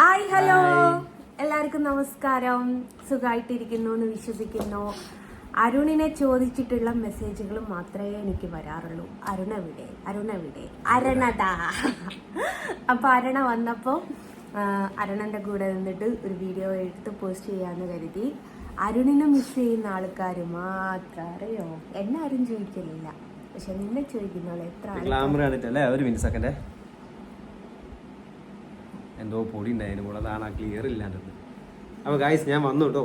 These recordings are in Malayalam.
ഹായ് ഹലോ എല്ലാവർക്കും നമസ്കാരം. സുഖമായിട്ടിരിക്കുന്നു എന്ന് വിശ്വസിക്കുന്നു. അരുണിനെ ചോദിച്ചിട്ടുള്ള മെസ്സേജുകൾ മാത്രമേ എനിക്ക് വരാറുള്ളൂ. അരുണ എവിടെ? അരുണ എവിടെ? അരണതാ. അപ്പൊ അരണ വന്നപ്പോൾ അരുണന്റെ കൂടെ നിന്നിട്ട് ഒരു വീഡിയോ എടുത്ത് പോസ്റ്റ് ചെയ്യാന്ന് കരുതി. അരുണിനെ മിസ് ചെയ്യുന്ന ആൾക്കാർ മാത്രം അറിയോ എന്നെ ആരും ചോദിക്കലില്ല. പക്ഷെ നിന്നെ ചോദിക്കുന്നവളെ എത്ര ആൾ ഗ്ലാമർ കണ്ടിട്ടല്ലേ? ഒരു മിനിറ്റ് സെക്കൻഡ് എന്തോ പൊടി ഉണ്ടായിരുന്നു. കൂടെ അതാണ് ആ ക്ലിയർ ഇല്ലാണ്ടത് അപ്പോൾ ഗായ്സ് ഞാൻ വന്നു കേട്ടോ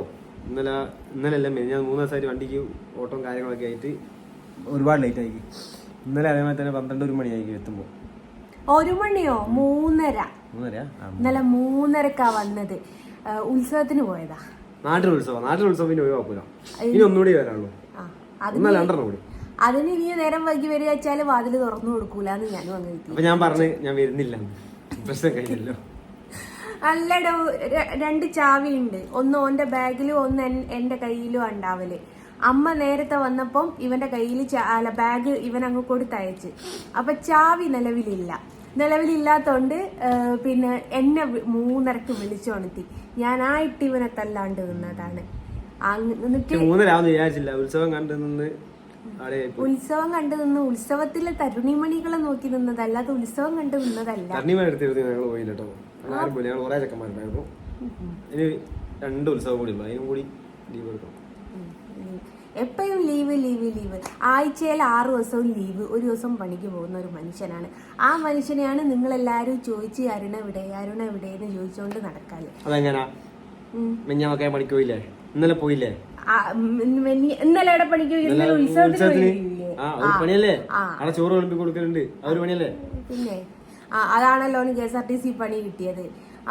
ഇന്നലെ ഇന്നലെ അല്ല ഞാൻ മൂന്ന് ദിവസമായിട്ട് വണ്ടിക്ക് ഓട്ടവും കാര്യങ്ങളൊക്കെ ആയിട്ട് ഒരുപാട് ലേറ്റ് ആയി. ഇന്നലെ അതേമാതിരി തന്നെ പന്ത്രണ്ട് ഒരു മണിയായി എത്തുമ്പോൾ ഒരു മണിയോ? മൂന്നര. മൂന്നരയാ? ആ, ഇന്നലെ മൂന്നരക്കാ വന്നത്. ഉത്സവത്തിന് പോയതാ. നാട്ടിൽ ഉത്സവം. നാട്ടിൽ ഉത്സവം പിന്നെ ഒഴിവാക്കൂല ഇനി ഒന്നുകൂടി വരാനുള്ളൂ. രണ്ടെണ്ണം കൂടി. അതിന് ഇനി നേരം വൈകി വരിക വെച്ചാൽ വാതിൽ തുറന്നു കൊടുക്കൂലെന്ന് ഞാനും അങ്ങനെ ഞാൻ പറഞ്ഞു ഞാൻ വരുന്നില്ല. പ്രശ്നം കഴിഞ്ഞല്ലോ. അല്ലടോ രണ്ട് രണ്ട് ഉണ്ട് ഒന്ന് ഓന്റെ ബാഗിലും ഒന്ന് എന്റെ കയ്യിലും ഉണ്ടാവൽ. അമ്മ നേരത്തെ വന്നപ്പം ഇവന്റെ കയ്യിൽ അല്ല ബാഗ് ഇവൻ അങ്ങ് കൊടുത്തയച്ച്. അപ്പൊ ചാവി നിലവിലില്ല. നിലവിലില്ലാത്തോണ്ട് പിന്നെ എന്നെ മൂന്നരക്ക് വിളിച്ചുണർത്തി ഞാനായിട്ട് ഇവനെ തല്ലാണ്ട് നിന്നതാണ്. വിചാരിച്ചില്ല. ഉത്സവം കണ്ടു നിന്ന് ഉത്സവം കണ്ടു നിന്ന് ഉത്സവത്തിലെ തരുണിമണികളെ നോക്കി നിന്നതല്ലാതെ ഉത്സവം കണ്ടു നിന്നതല്ല. ആരും പോയില്ല ഞങ്ങൾ കുറേ ചെക്കന്മാരുണ്ടായിരുന്നു. ഇനി രണ്ട് ഉത്സവം കൂടി ഉള്ളു അതിനും കൂടി ലീവ് എടുക്കണം. എപ്പോഴും ലീവ് ലീവ് ലീവ് ആഴ്ചയിൽ ആറ് ദിവസവും ലീവ് ഒരു ദിവസം പണിക്ക് പോകുന്ന ഒരു മനുഷ്യനാണ്. ആ മനുഷ്യനെയാണ് നിങ്ങളെല്ലാവരും ചോദിച്ച് അരുണ ഇവിടെ അരുണ ഇവിടെ എന്ന് ചോദിച്ചുകൊണ്ട് നടക്കാൽ. അതെങ്ങനാ. മിഞ്ഞാമൊക്കെ പണിക്ക് പോയില്ലേ? ഇന്നലെ പോയില്ലേ? ഇന്നലെ എവിടെ പണിക്ക്? ഇന്നലെ ഉത്സവത്തിന് പണിയല്ലേ? ചോറ് വിളമ്പി കൊടുക്കലുണ്ട്. ആ ഒരു പണിയല്ലേ? പിന്നെ? അതാണല്ലോ K S R T C പണി കിട്ടിയത്.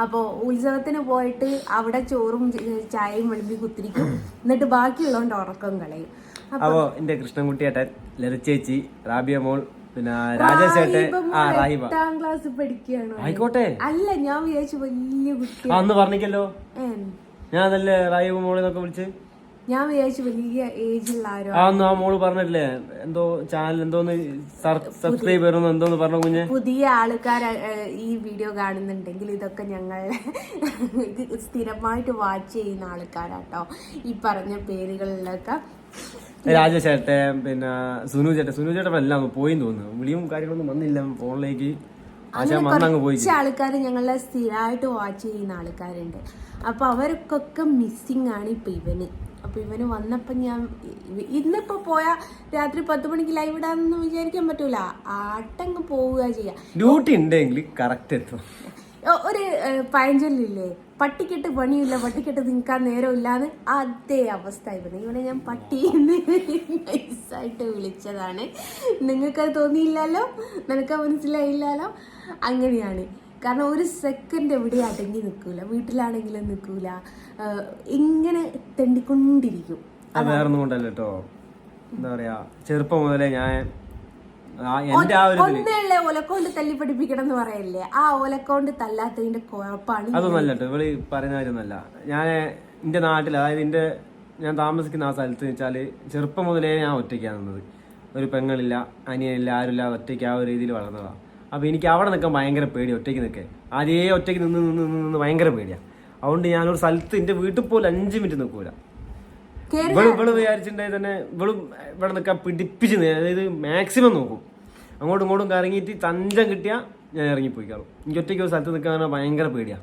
അപ്പോൾ ഉത്സവത്തിന് പോയിട്ട് അവിടെ ചോറും ചായയും വിളമ്പി കുത്തിരിക്കും. എന്നിട്ട് ബാക്കിയുള്ളതുകൊണ്ട് ഉറക്കം കളയും. അപ്പോ എന്റെ കൃഷ്ണൻകുട്ടിയേട്ടൻ ലളിച്ചേച്ചി റാബിയ മോൾ പിന്നെ എട്ടാം ക്ലാസ് പഠിക്കുകയാണോ ആയിക്കോട്ടെ. അല്ല ഞാൻ വിചാരിച്ചു വലിയ കുട്ടി അന്ന് പറഞ്ഞിക്കല്ലോ ഞാൻ അതല്ലേ റാഹിബ മോളെന്നൊക്കെ വിളിച്ച്? ഞാൻ വിചാരിച്ചു വലിയ ആരോ ആ മോൾ പറഞ്ഞില്ലേ എന്തോ ചാനൽ എന്തോന്ന് സബ്സ്ക്രൈബ് എന്തോന്ന് പറഞ്ഞു കുഞ്ഞ്? പുതിയ ആൾക്കാർ ഈ വീഡിയോ കാണുന്നുണ്ടെങ്കിൽ ഇതൊക്കെ ഞങ്ങൾ സ്ഥിരമായിട്ട് വാച്ച് ചെയ്യുന്ന ആൾക്കാരാട്ടോ. ഈ പറഞ്ഞ പേരുകളിലൊക്കെ. രാജശേട്ടെ പിന്നെ സുനു ചേട്ടൻ. സുനു ചേട്ടൻ എല്ലാം പോയി തോന്നുന്നു. വിളിയും കാര്യങ്ങളൊന്നും വന്നില്ല ഫോണിലേക്ക്. കുറച്ച് ആൾക്കാർ ഞങ്ങളെ സ്ഥിരമായിട്ട് വാച്ച് ചെയ്യുന്ന ആൾക്കാരുണ്ട്. അപ്പൊ അവർക്കൊക്കെ മിസ്സിംഗ് ആണ് ഇപ്പൊ ഇവന്. അപ്പൊ ഇവന് വന്നപ്പോ ഞാൻ ഇന്നിപ്പോൾ ഇന്നിപ്പോ പോയാ രാത്രി പത്ത് മണിക്ക് ലൈവ് ഇടാന്ന് വിചാരിക്കാൻ പറ്റൂല. ആട്ടങ്ങ് പോവുക ചെയ്യാം. ഡ്യൂട്ടി ഉണ്ടെങ്കിൽ കറക്റ്റ് എത്തും. ഒരു പഴഞ്ചൊല്ലില്ലേ? പട്ടിക്കെട്ട് പണിയില്ല പട്ടിക്കെട്ട് നിൽക്കാൻ നേരമില്ലാന്ന് അതേ അവസ്ഥ ഇവന്. ഇവനെ ഞാൻ പട്ടി എന്ന് നൈസായിട്ട് വിളിച്ചതാണ്. നിങ്ങൾക്കത് തോന്നിയില്ലല്ലോ? നിനക്ക് മനസ്സിലായില്ലല്ലോ? അങ്ങനെയാണ്. കാരണം ഒരു സെക്കൻഡ് എവിടെ അടങ്ങി നിൽക്കൂല വീട്ടിലാണെങ്കിലും നിൽക്കൂല. ഇങ്ങനെ തെണ്ടിക്കൊണ്ടിരിക്കും. അത് കേട്ടോ എന്താ പറയാ ചെറുപ്പം മുതലേ ഞാൻ എന്റെ ഒലക്കൊണ്ട് തല്ലി പഠിപ്പിക്കണം എന്ന് പറയല്ലേ? ആ ഒലക്കൊണ്ട് തല്ലാത്തതിന്റെ കുഴപ്പമാണ് അതൊന്നല്ല കേട്ടോ ഇവൾ പറയുന്ന കാര്യമൊന്നല്ല. ഞാൻ എന്റെ നാട്ടിൽ അതായത് എന്റെ ഞാൻ താമസിക്കുന്ന ആ സ്ഥലത്ത് വെച്ചാൽ ചെറുപ്പം മുതലേ ഞാൻ ഒറ്റയ്ക്കാണ് നിന്നത്. ഒരു പെങ്ങളില്ല അനിയനില്ല ആരുമില്ല ഒറ്റയ്ക്ക് ആ ഒരു രീതിയിൽ വളർന്നതാണ് അപ്പോൾ എനിക്ക് അവിടെ നിൽക്കാൻ ഭയങ്കര പേടി ഒറ്റയ്ക്ക് നിൽക്കേ ആദ്യേ ഒറ്റയ്ക്ക് നിന്ന് നിന്ന് നിന്ന് നിന്ന് ഭയങ്കര പേടിയാണ് അതുകൊണ്ട് ഞാനൊരു സ്ഥലത്ത് എന്റെ വീട്ടിൽ പോലും അഞ്ച് മിനിറ്റ് നിൽക്കൂല. ഇവൾ ഇവൾ വിചാരിച്ചിട്ടുണ്ടെങ്കിൽ തന്നെ ഇവളും ഇവിടെ നിൽക്കാൻ പിടിപ്പിച്ച് അതായത് മാക്സിമം നോക്കും. അങ്ങോട്ടും ഇങ്ങോട്ടും കറങ്ങിയിട്ട് തഞ്ചം കിട്ടിയാൽ ഞാൻ ഇറങ്ങിപ്പോയിക്കാളും. എനിക്ക് ഒറ്റയ്ക്ക് ഒരു സ്ഥലത്ത് നിൽക്കാൻ ഭയങ്കര പേടിയാ.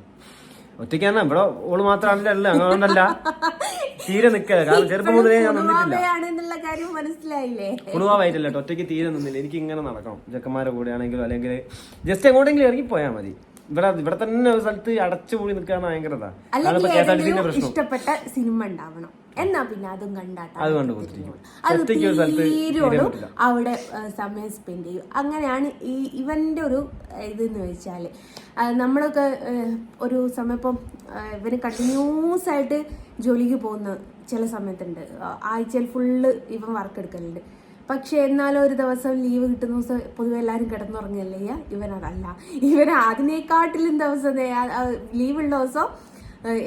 ഒറ്റയ്ക്കാണ് ഇവിടെ ഓൾ മാത്രമല്ല അതുകൊണ്ടല്ല തീരെ നിക്കല്ല കാരണം ചെറുപ്പം മുതലേ ഞാൻ നിന്നിട്ടില്ല. കാര്യം മനസ്സിലായില്ലേ? കുണുവായിട്ടില്ല കേട്ടോ. ഒറ്റയ്ക്ക് തീരെ നിന്നില്ല. എനിക്ക് ഇങ്ങനെ നടക്കണം. ചെക്കന്മാരെ കൂടെ ആണെങ്കിലും അല്ലെങ്കിൽ ജസ്റ്റ് എങ്ങോട്ടെങ്കിലും ഇറങ്ങി പോയാൽ മതി. ഇവിടെ ഇവിടെ തന്നെ ഒരു സ്ഥലത്ത് അടച്ചുപൂടി നിൽക്കാൻ ഭയങ്കരതാ. ഇഷ്ടപ്പെട്ട സിനിമ ഉണ്ടാവണം. എന്നാ പിന്നെ അതും കണ്ടാട്ടാ അത് കണ്ടു കൊടുത്തിരിക്കും അത് ഒറ്റയ്ക്ക് ഒരു സ്ഥലത്ത് തീരെ തീരോളും പറ്റില്ല അവിടെ സമയം സ്പെൻഡ് ചെയ്യും. അങ്ങനെയാണ് ഈ ഇവന്റെ ഒരു ഇതെന്ന് വെച്ചാൽ നമ്മളൊക്കെ ഒരു സമയം ഇപ്പം ഇവന് കണ്ടിന്യൂസ് ആയിട്ട് ജോലിക്ക് പോകുന്ന ചില സമയത്തുണ്ട്. ആഴ്ചയിൽ ഫുള്ള് ഇവൻ വർക്ക് എടുക്കലുണ്ട്. പക്ഷെ എന്നാലും ഒരു ദിവസം ലീവ് കിട്ടുന്ന ദിവസം പൊതുവെ എല്ലാവരും കിടന്നുറങ്ങിയല്ലേ? ഇവൻ അതല്ല ഇവൻ അതിനേക്കാട്ടിലും ദിവസം ലീവുള്ള ദിവസം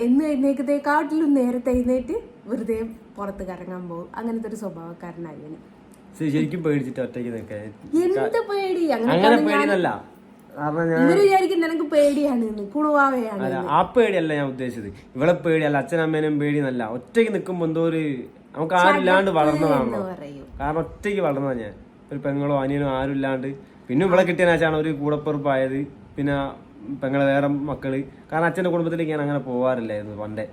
എന്ന് എഴുന്നേക്കത്തെക്കാട്ടിലും നേരത്തെ എഴുന്നേറ്റ് വെറുതെ പുറത്ത് കറങ്ങാൻ പോകും. അങ്ങനത്തെ ഒരു സ്വഭാവക്കാരനായി ശരിക്കും പേടിച്ചിട്ട് ഒറ്റയ്ക്ക് നിൽക്കാൻ? എന്ത് പേടി? അങ്ങനെ പേടിയല്ല ഇവർ പേടിയാണ് കുണുവാവയാണ് ആ പേടിയല്ല ഞാൻ ഉദ്ദേശിച്ചത്. ഇവളെ പേടിയല്ല അച്ഛനമ്മേനും പേടി എന്നല്ല ഒറ്റയ്ക്ക് നിൽക്കുമ്പോ എന്തോ ഒരു നമുക്ക് ആരില്ലാണ്ട് വളർന്നതാണല്ലോ. കാരണം ഒറ്റയ്ക്ക് വളർന്നതാ ഞാൻ. ഒരു പെങ്ങളോ അനിയനോ ആരും ഇല്ലാണ്ട്. പിന്നെ ഇവിടെ കിട്ടിയതിനാച്ചാണ് ഒരു കൂടപ്പുറപ്പായത്. പിന്നെ പെങ്ങളെ വേറെ മക്കൾ. കാരണം അച്ഛന്റെ കുടുംബത്തിലേക്ക് ഞാൻ അങ്ങനെ പോവാറില്ലായിരുന്നു പണ്ടേ.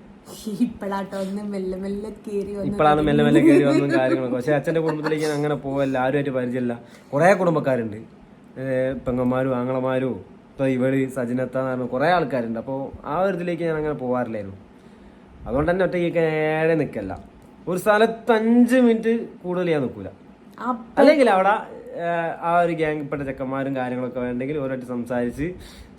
ഒന്ന് മെല്ലെ മെല്ലെ ഇപ്പോഴാണ് മെല്ലെ മെല്ലെ കയറി വന്നും കാര്യങ്ങളൊക്കെ. പക്ഷെ അച്ഛന്റെ കുടുംബത്തിലേക്ക് ഞാൻ അങ്ങനെ പോവല്ല ആരുമായിട്ട് പരിചയമില്ല. കുറേ കുടുംബക്കാരുണ്ട്. പെങ്ങന്മാരും ആങ്ങളമാരും ഇപ്പൊ ഇവൾ സജിനത്ത എന്ന് പറഞ്ഞ കുറേ ആൾക്കാരുണ്ട്. അപ്പോൾ ആ ഒരു ഇതിലേക്ക് ഞാൻ അങ്ങനെ പോവാറില്ലായിരുന്നു. അതുകൊണ്ട് തന്നെ ഒറ്റയ്ക്ക് നേരെ നിക്കല്ല ഒരു സ്ഥലത്ത് അഞ്ച് മിനിറ്റ് കൂടുതൽ ഞാൻ നിൽക്കൂല. അല്ലെങ്കിൽ അവിടെ ആ ഒരു ഗ്യാങ് പെട്ട ചെക്കന്മാരും കാര്യങ്ങളൊക്കെ വേണ്ടെങ്കിൽ ഓരോട്ട് സംസാരിച്ച്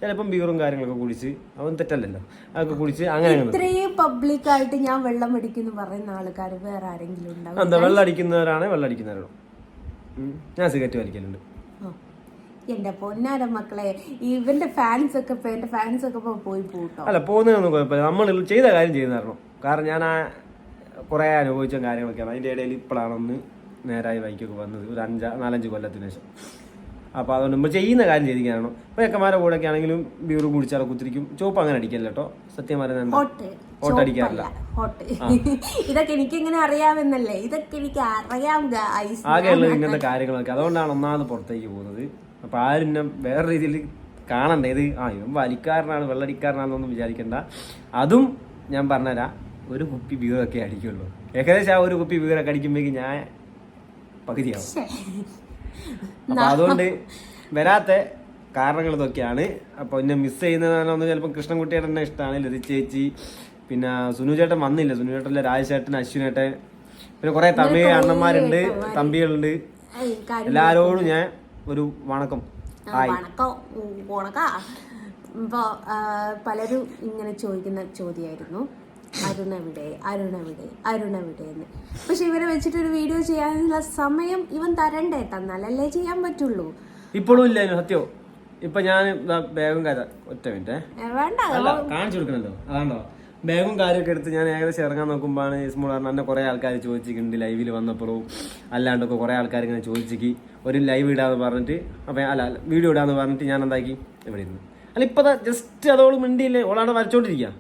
ചിലപ്പം ബീറും കാര്യങ്ങളൊക്കെ കുടിച്ച് അവൻ തെറ്റല്ലല്ലോ. അതൊക്കെ കുടിച്ച് അങ്ങനെ. ഇത്രയും പബ്ലിക് ആയിട്ട് ഞാൻ വെള്ളം അടിക്കുന്നു പറയുന്ന ആൾക്കാർ വേറെ ആരെങ്കിലും ഉണ്ടാവും. എന്താ വെള്ളം അടിക്കുന്നവരാണ് വെള്ളം അടിക്കുന്നവരാണ്. ഞാൻ സിഗരറ്റ് വലിക്കലുണ്ട്. എന്റെ പൊന്നാര മക്കളെ ഇവന്റെ ഫാൻസ് ഒക്കെ എന്റെ ഫാൻസ് ഒക്കെ പോയി പോട്ടോ? അല്ല പോകുന്നതൊന്നും കുഴപ്പമില്ല. നമ്മൾ ചെയ്ത കാര്യം തരണം. കാരണം ഞാൻ ആ കുറേ അനുഭവിച്ച കാര്യങ്ങളൊക്കെയാണ്. അതിന്റെ ഇടയിൽ ഇപ്പോഴാണ് ഒന്ന് നേരായി ബൈക്കൊക്കെ വന്നത്. ഒരു അഞ്ചാ നാലഞ്ച് കൊല്ലത്തിന് ശേഷം. അപ്പോൾ അതുകൊണ്ട് നമ്മൾ ചെയ്യുന്ന കാര്യം ചെയ്തിരിക്കാനാണോ അപ്പോൾ ചെക്കന്മാരുടെ കൂടെ ഒക്കെ ആണെങ്കിലും ബീറ് കുടിച്ചാലോ കുത്തിരിക്കും. ചോപ്പ് അങ്ങനെ അടിക്കല്ലോ കേട്ടോ. സത്യം പറയുന്നത് ഹോട്ട്. അടിക്കാറില്ല. ഇതൊക്കെ എനിക്ക് എങ്ങനെ അറിയാമെന്നല്ലേ? ഇതൊക്കെ എനിക്ക് അറിയാം ആകെയുള്ളത് ഇങ്ങനത്തെ കാര്യങ്ങളൊക്കെ. അതുകൊണ്ടാണ് ഒന്നാമത് പുറത്തേക്ക് പോകുന്നത്. അപ്പോൾ ആരും വേറെ രീതിയിൽ കാണണ്ട. ഇത് ആ ഇവൻ വലിക്കാരനാണ് വെള്ളടിക്കാരനാണെന്നൊന്നും വിചാരിക്കണ്ട. അതും ഞാൻ പറഞ്ഞുതരാം. ഒരു കുപ്പി ബീറൊക്കെ അടിക്കുള്ളൂ. ഏകദേശം ആ ഒരു കുപ്പി ബീറൊക്കെ അടിക്കുമ്പോഴേക്കും ഞാൻ പകുതിയാവും. അപ്പൊ അതുകൊണ്ട് വരാത്ത കാരണങ്ങൾ ഇതൊക്കെയാണ്. അപ്പോൾ എന്നെ മിസ് ചെയ്യുന്നതാണെന്ന് ചിലപ്പോൾ കൃഷ്ണൻകുട്ടിയുടെ തന്നെ ഇഷ്ടമാണ് ലതി ചേച്ചി. പിന്നെ സുനു ചേട്ടൻ വന്നില്ല. സുനു ചേട്ടൻ രാജേട്ടൻ അശ്വിനേട്ടൻ പിന്നെ കുറെ തമിഴ് അണ്ണന്മാരുണ്ട് തമ്പികളുണ്ട്. എല്ലാരോടും ഞാൻ ഒരു വണക്കം. വണക്കം. പലരും ഇങ്ങനെ ചോദിക്കുന്ന ചോദ്യമായിരുന്നു. അരുണവിടെ അരുണവിടെ എവിടെ എന്ന്. പക്ഷെ ഇവരെ വെച്ചിട്ട് ഒരു വീഡിയോ ചെയ്യാനുള്ള സമയം ഇവൻ തരണ്ടേ തന്നാലല്ലേ ചെയ്യാൻ പറ്റുള്ളൂ. ഇപ്പോഴും ഇല്ല സത്യോ? ഇപ്പൊ ഞാൻ ബാഗും കഥ ഒറ്റ മിനിറ്റ്. വേണ്ട കാണിച്ചു കൊടുക്കണല്ലോ അതാണ്ടോ ബാഗും കാര്യമൊക്കെ എടുത്ത് ഞാൻ ഏകദേശം ഇറങ്ങാൻ നോക്കുമ്പോഴാണ് ഇസ്മോൾ പറഞ്ഞ എന്നെ കുറേ ആൾക്കാർ ചോദിച്ചിട്ടുണ്ട് ലൈവിൽ വന്നപ്പോഴും അല്ലാണ്ടൊക്കെ കുറേ ആൾക്കാർ ഇങ്ങനെ ചോദിച്ചിക്ക് ഒരു ലൈവ് ഇടാന്ന് പറഞ്ഞിട്ട് അപ്പം അല്ല വീഡിയോ ഇടാന്ന് പറഞ്ഞിട്ട് ഞാൻ എന്താക്കി? ഇവിടെ ഇരുന്നു. അല്ല ഇപ്പം ജസ്റ്റ് അതോളം മിണ്ടിയില്ലേ? ഓളാണ് വരച്ചോണ്ടിരിക്കുക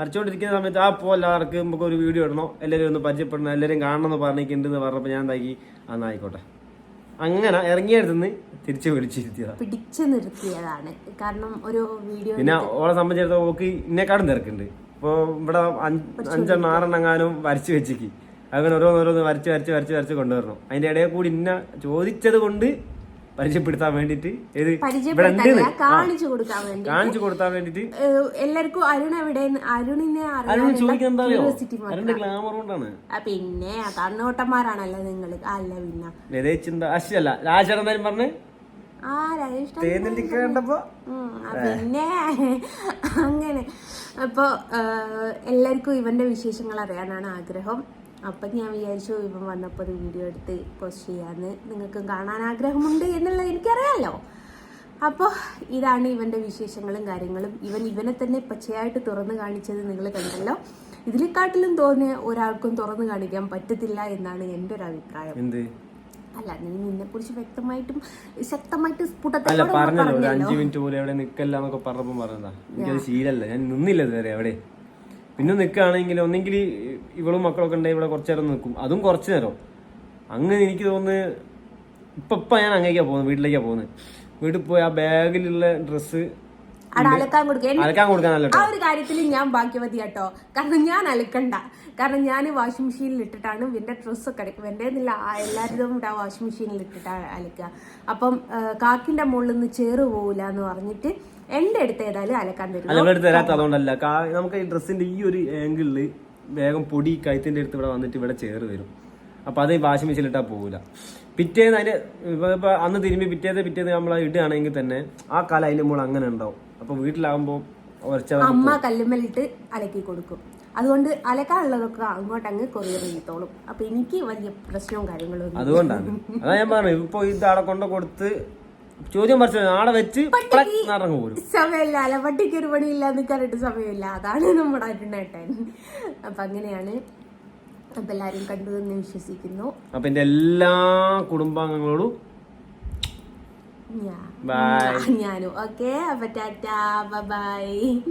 വരച്ചോണ്ടിരിക്കുന്ന സമയത്ത് ആ പോ എല്ലാവർക്കും നമുക്ക് ഒരു വീഡിയോ ഇടണോ. എല്ലാവരും ഒന്ന് പരിചയപ്പെടണം. എല്ലാവരും കാണണം എന്ന് പറഞ്ഞിട്ടുണ്ടെന്ന് പറഞ്ഞപ്പോൾ ഞാൻ എന്താക്കി? അന്ന് ആയിക്കോട്ടെ. അങ്ങനെ ഇറങ്ങിയെടുത്തുനിന്ന് തിരിച്ച് വിളിച്ചിരുത്തിയതാണ് പിടിച്ചു നിർത്തിയതാണ്. കാരണം ഒരു വീഡിയോ പിന്നെ ഓളെ സംബന്ധിച്ചിടത്തോളം ഓക്ക് ഇന്നേക്കാളും തിരക്കുണ്ട്. ഇപ്പോൾ ഇവിടെ അഞ്ച് അഞ്ചെണ്ണം ആറെണ്ണം എങ്ങാനും വരച്ച് വെച്ചിക്ക്. അങ്ങനെ ഓരോന്നോരോന്ന് വരച്ച് വരച്ച് വരച്ച് വരച്ച് കൊണ്ടുവരണം. അതിന്റെ ഇടയിൽ കൂടി ഇന്ന ചോദിച്ചത് കൊണ്ട് പരിചയപ്പെടുത്താൻ വേണ്ടിട്ട് കാണിച്ചു കൊടുക്കാൻ വേണ്ടി കാണിച്ചു കൊടുക്കാൻ വേണ്ടിയിട്ട്. എല്ലാവർക്കും അരുൺ എവിടെ അരുണിനെ അരുൺ ചോദിക്കാൻ എന്താ അറിയോ? അരുണിന്റെ ഗ്ലാമർ കൊണ്ടാണ്. പിന്നെ കണ്ണോട്ടന്മാരാണല്ലോ നിങ്ങൾ അല്ല പിന്നെ. ലതേച്ചിന്ത അശ്വല്ല രാജേട്ടൻ പറഞ്ഞ്? പിന്നെ അങ്ങനെ. അപ്പോൾ എല്ലാവർക്കും ഇവന്റെ വിശേഷങ്ങൾ അറിയാനാണ് ആഗ്രഹം. അപ്പം ഞാൻ വിചാരിച്ചു ഇവൻ വന്നപ്പോൾ ഒരു വീഡിയോ എടുത്ത് പോസ്റ്റ് ചെയ്യാമെന്ന് നിങ്ങൾക്കും കാണാൻ ആഗ്രഹമുണ്ട് എന്നുള്ളത് എനിക്കറിയാമല്ലോ അപ്പോൾ ഇതാണ് ഇവന്റെ വിശേഷങ്ങളും കാര്യങ്ങളും. ഇവൻ ഇവനെ തന്നെ പച്ചയായിട്ട് തുറന്നു കാണിച്ചത് നിങ്ങൾ കണ്ടല്ലോ. ഇതിനെക്കാട്ടിലും തോന്നിയ ഒരാൾക്കും തുറന്നു കാണിക്കാൻ പറ്റത്തില്ല എന്നാണ് എന്റെ ഒരു അഭിപ്രായം. അല്ല നീ നിന്നെ കുറിച്ച് വ്യക്തമായിട്ടും ശക്തമായിട്ട് സ്ഫുടത്തോടെ പറഞ്ഞല്ലോ അഞ്ചു മിനിറ്റ് പോലും എവിടെ നിക്കല്ല എന്നൊക്കെ പറഞ്ഞതാ. എനിക്കത് ശീലല്ല. ഞാൻ നിന്നില്ല ഇതുവരെ എവിടെ പിന്നെ നിൽക്കുകയാണെങ്കിൽ ഒന്നെങ്കിൽ ഇവളും മക്കളൊക്കെ ഉണ്ടെങ്കിൽ ഇവിടെ കുറച്ചു നേരം നിൽക്കും അതും കുറച്ച് നേരം. അങ്ങനെ എനിക്ക് തോന്നുന്നു ഇപ്പൊ ഇപ്പൊ ഞാൻ അങ്ങേക്കാ പോകുന്നത് വീട്ടിലേക്കാ പോകുന്നത്. വീട്ടിൽ പോയി ആ ബാഗിലുള്ള ഡ്രസ്സ് അലക്കാൻ കൊടുക്കാനല്ലോ ആ ഒരു കാര്യത്തിൽ ഞാൻ ഭാഗ്യവതി കേട്ടോ. കാരണം ഞാൻ അലക്കണ്ട. കാരണം ഞാൻ വാഷിംഗ് മെഷീനിൽ ഇട്ടിട്ടാണ് വിന്റെ ഡ്രസ്സൊക്കെ ഒക്കെ എന്റെ എന്നില്ല എല്ലാവരും ആ വാഷിംഗ് മെഷീനിൽ ഇട്ടിട്ടാണ് അലക്കുക അപ്പം കാക്കിന്റെ മുകളിൽ നിന്ന് ചേറ് പോകില്ല എന്ന് പറഞ്ഞിട്ട് എന്റെ അടുത്ത് ഏതായാലും അലക്കാൻ തരും അടുത്ത് തരാത്ത അതുകൊണ്ടല്ല. നമുക്ക് ഈ ഡ്രസ്സിന്റെ ഈ ഒരു ആംഗിളിൽ വേഗം പൊടി കഴുത്തിന്റെ അടുത്ത് ഇവിടെ വന്നിട്ട് ഇവിടെ ചേർ വരും. അപ്പൊ അത് വാഷിംഗ് മെഷീൻ ഇട്ടാ പോകില്ല പിറ്റേന്ന് അതിന്റെ ഇപ്പൊ അന്ന് തിരുമ്പി പിറ്റേന്ന് പിറ്റേന്ന് നമ്മൾ ഇടുകയാണെങ്കിൽ തന്നെ ആ കാലം അതിന്റെ മുകളിൽ അങ്ങനെ ഉണ്ടാവും. അപ്പൊ വീട്ടിലാകുമ്പോൾ ഉറച്ച അമ്മ കല്ലുമ്മലിട്ട് അലക്കി കൊടുക്കും. അതുകൊണ്ട് അലക്കാനുള്ളതൊക്കെ അങ്ങോട്ട് അങ്ങ് കൊറിയർ ചെയ്തോളും. അപ്പൊ എനിക്ക് വലിയ പ്രശ്നവും കാര്യങ്ങളും അതുകൊണ്ടാണ്. അതാ ഞാൻ പറഞ്ഞു ഇപ്പൊ ഇത് അവിടെ കൊണ്ട് കൊടുത്ത് ചോദ്യം പറിച്ചു നാളെ വെച്ച് നടന്നു പോരും. സമയമില്ല അലവട്ടിക്ക് ഒരു പണിയില്ല നിൽക്കാനായിട്ട് സമയമില്ല. അതാണ് നമ്മുടെ അരുണേട്ടൻ അപ്പൊ അങ്ങനെയാണ്. അപ്പൊ എല്ലാരും കണ്ടു എന്ന് വിശ്വസിക്കുന്നു. അപ്പൊ എന്റെ എല്ലാ കുടുംബാംഗങ്ങളോടും ഞാനും. ഓക്കെ അപ്പൊ ടാറ്റാ. ബൈ